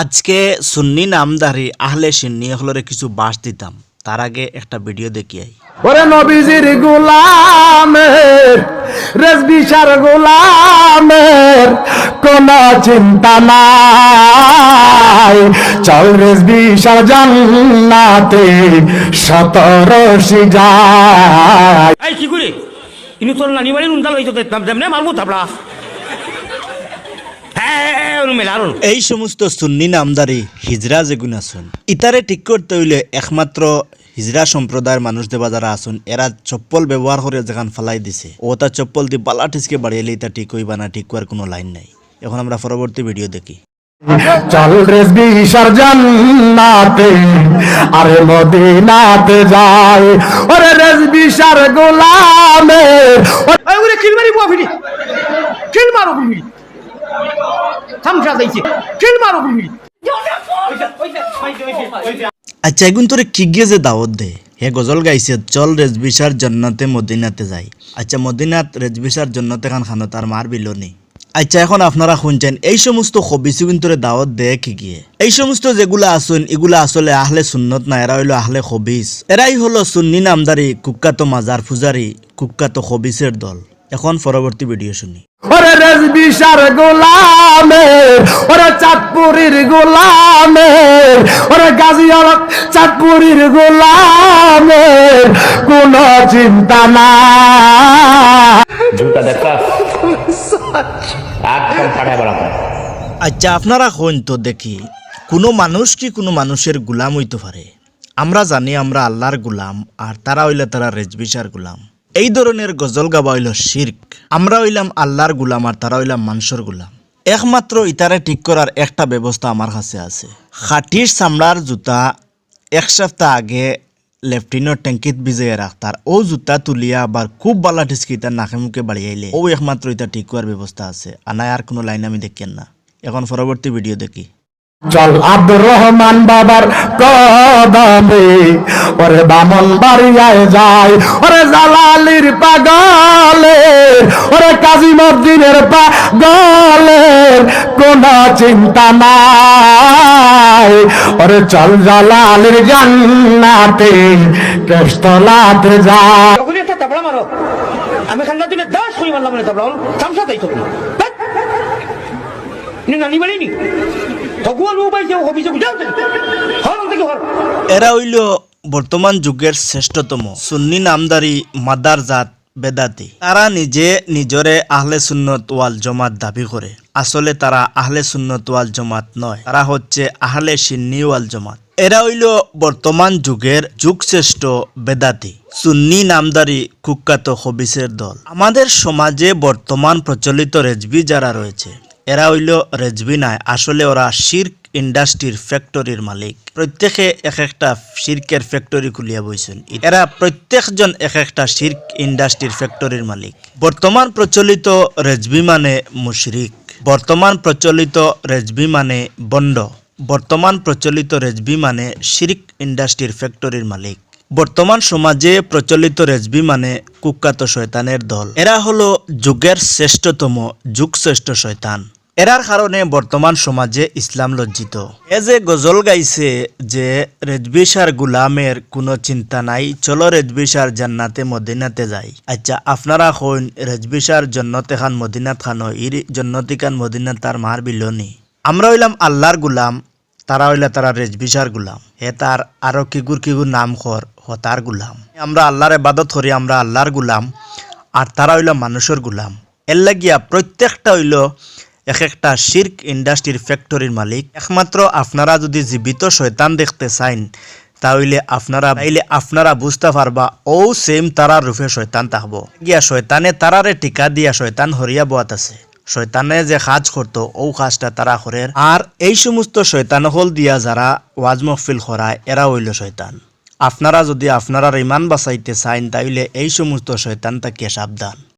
আজকে সুন্নি নামদারি আহলে সিন্নি হলরে কিছু বাস দিতাম। তার আগে একটা ভিডিও দেখি দেখিয়াই ওরে নবীজির গোলামের রেজবিশার গোলামের কোন চিন্তা নাই। চল রেজবিশার জান্নাতে সতরশি যায় এই কি করে? ইনি তোর নানি বাড়ি নুনদাল হইতো তেমনে মারবো থাপড়া। এই সমস্ত সুন্নি নামদারি হিজরা যেগুন আসুন ইতারে ঠিক করতে হইলে একমাত্র হিজরা সম্প্রদায়ের মানুষ দেবা যারা আসুন এরা চপ্পল ব্যবহার করে যেখান ফালাই দিছে। ও তার চপ্পল দিয়ে বালা টিসকে বাড়িয়ে এটা ঠিক হইবা না ঠিক করার কোনো লাইন নাই। এখন আমরা পরবর্তী ভিডিও দেখি। চল রেসবি রেজবিশার জান্নাতে আরে মদিনাতে যায়। ওরে রেজবিশার গোলামের ওই ওরে কিল মারি বুয়া ফিরি কিল মারো ফিরি থামসা যাইছে। কিল মারো ফিরি আচ্ছা এগুন তোরে কি গিয়ে যে দাওয়াত দে? হে গজল গাইছে চল রেজবিসার জন্নতে মদিনাতে যাই। আচ্ছা মদিনাত রেজবিসার জন্নতে খান খানো তার মার বিলনি আচ্ছা এখন আপনারা শুনছেন এই সমস্ত হবিসি কিন্তু দাওয়াত দে কি গিয়ে? এই সমস্ত যেগুলা আসুন এগুলা আসলে আহলে সুন্নত না এরা হইল আহলে হবিস এরাই হলো সুন্নি নামদারি কুক্কাত মাজার ফুজারি কুক্কাত হবিসের দল। এখন পরবর্তী ভিডিও শুনি। ওরে গোলামের ওরে গোলামের কোন চিন্তা না আচ্ছা আপনারা হইন তো দেখি কোনো মানুষ কি কোনো মানুষের গুলাম হইতে পারে? আমরা জানি আমরা আল্লাহর গুলাম আর তারা হইলে তারা রেজবিশার গুলাম। এই ধরনের গজল গাবা হইল শির্ক। আমরা হইলাম আল্লাহর গুলাম আর তারা হইলাম মানুষের গুলাম। একমাত্র ইতারে ঠিক করার একটা ব্যবস্থা আমার কাছে আছে। খাটির চামড়ার জুতা এক সপ্তাহ আগে লেফটিনের ট্যাঙ্কিত ভিজাইয়া রাখতার। ও জুতা তুলিয়া আবার খুব বালা টিসকি তার নাকে মুখে বাড়িয়াইলে ও একমাত্র এটা ঠিক করার ব্যবস্থা আছে। আনায় আর কোনো লাইন আমি দেখেন না। এখন পরবর্তী ভিডিও দেখি। চল আব্দুর রহমান বাবার কদমে। ওরে বামন বাড়িয়ায় যায়, ওরে জালালির পাগলে, ওরে কাজী মদ্দিনের পাগলের কোন চিন্তা নাই। ওরে চল জালালির জান্নাতে, কেষ্টলাতে যায়। আমি খান্না দিনে দাস কই মারলাম না থামসা যাইতো নি, নানি বাড়ি এরা হইল বর্তমান যুগের শ্রেষ্ঠতম সুন্নি নামদারি মাদার জাত বেদাতি। তারা নিজে নিজরে আহলে সুন্নত ওয়াল জমাত দাবি করে। আসলে তারা আহলে সুন্নত ওয়াল জমাত নয়। তারা হচ্ছে আহলে সিন্নি ওয়াল জমাত। এরা হইল বর্তমান যুগের যুগশ্রেষ্ঠ বেদাতি। সুন্নি নামদারি কুখ্যাত হবিসের দল। আমাদের সমাজে বর্তমান প্রচলিত রেজবি যারা রয়েছে এরা হইল রেজবি নাই আসলে ওরা শির্ক ইন্ডাস্ট্রির ফ্যাক্টরির মালিক। প্রত্যেকে এক একটা শির্কের ফ্যাক্টরি খুলিয়া বইছেন। এরা প্রত্যেকজন এক একটা শির্ক ইন্ডাস্ট্রির ফ্যাক্টরির মালিক। বর্তমান প্রচলিত রেজবি মানে মুশরিক। বর্তমান প্রচলিত রেজবি মানে বন্ড। বর্তমান প্রচলিত রেজবি মানে শির্ক ইন্ডাস্ট্রির ফ্যাক্টরির মালিক। বর্তমান সমাজে প্রচলিত রেজবি মানে কুখ্যাত শয়তানের দল। এরা হলো যুগের শ্রেষ্ঠতম যুগ শ্রেষ্ঠ শয়তান। এরার কারণে বর্তমান সমাজে ইসলাম লজ্জিত। এ যে গজল গাইছে যে রেজবিসার গুলামের কোনো চিন্তা নাই, চলো রেজবিসার জান্নাতে মদিনাতে যাই। আচ্ছা আপনারা হইন রেজবিসার জন্নতে খান মদিনাত খান, ইর জন্নতি খান মদিনাত তার মার বিলনি। আমরা হইলাম আল্লাহর গুলাম তারা হইলে তারা রেজবিসার গুলাম। হে তার আরও কিগুর কিগুর নাম খর হতার গুলাম। আমরা আল্লাহর ইবাদত করি, আমরা আল্লাহর গুলাম, আর তারা হইল মানুষের গুলাম। এর লাগিয়া প্রত্যেকটা হইল এক একটা শির্ক ইন্ডাস্ট্রির ফ্যাক্টরির মালিক। একমাত্র আপনারা যদি জীবিত শয়তান দেখতে চাইন তাহলে আপনারা তাইলে আপনারা বুঝতে পারবা, ও সেম তারার রূপে শয়তান থাকব গিয়া শয়তানে তারারে টিকা দিয়া শয়তান হরিয়া বোয়াত আছে। শয়তানে যে কাজ করতো ও কাজটা তারা করে আর এই সমস্ত শৈতান হল দিয়া যারা ওয়াজ মহফিল করায়, এরা হইল শৈতান আপনারা যদি আপনারা ইমান বাঁচাইতে চাইন তাইলে এই সমস্ত শয়তান তাকে সাবধান।